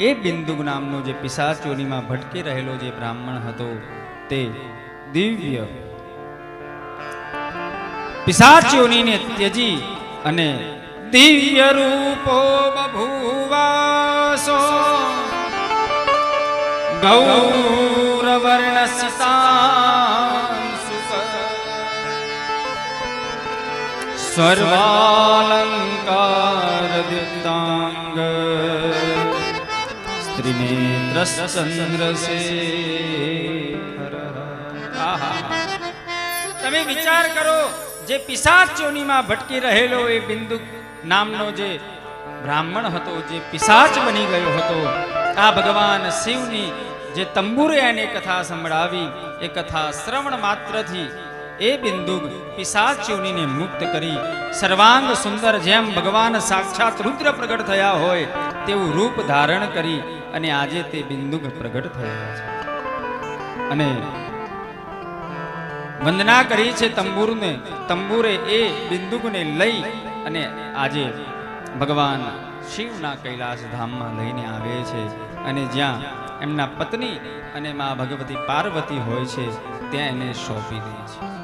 એ બિંદુક નામનો જે પિશાચોરીમાં ભટકી રહેલો જે બ્રાહ્મણ હતો, તે દિવ્ય પિશાચોનીને ત્યજી અને દિવ્ય રૂપો બભુવાસો. ગૌરવર્ણ સર્વાલંકાર દિતાંગ સ્ત્રીનેત્રચંદ્રશેખર તમે વિચાર કરો, જે પિશાચ ચોનીમાં ભટકી રહેલો એ બિંદુ નામનો જે બ્રાહ્મણ હતો, જે પિશાચ બની ગયો હતો, આ ભગવાન શિવની જે તંબુરે એને કથા સંભળાવી, એ કથા શ્રવણ માત્રથી એ બિંદુ પિશાચ મુક્ત કરી સર્વાંગ સુંદર જેમ ભગવાન સાક્ષાત રુદ્ર પ્રગટ થયા હોય તેવું રૂપ ધારણ કરી અને આજે તે બિંદુક પ્રગટ થયા છે. અને વંદના કરી છે તંબુરને. તંબુરે એ બિંદુકને લઈ અને આજે ભગવાન શિવના કૈલાસ ધામમાં લઈને આવે છે. અને જ્યાં એમના પત્ની અને મા ભગવતી પાર્વતી હોય છે, ત્યાં એને સોંપી દે છે.